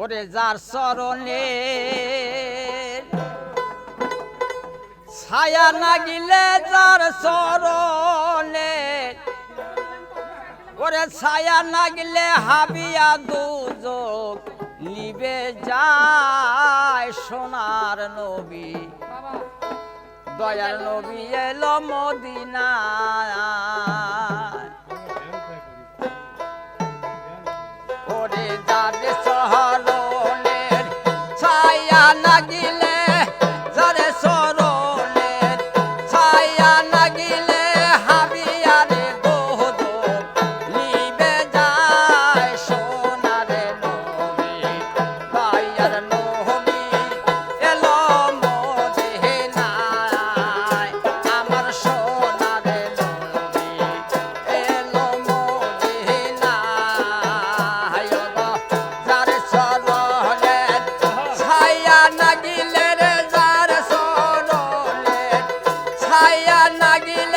ওরে যার সরণে ছায়া না গিলে যার সরণে ওরে ছায়া না গিলে হাবিয়া দুযোগ নিবে যায় সোনার নবী। দয়ার নবী এলো মদিনা লাগিল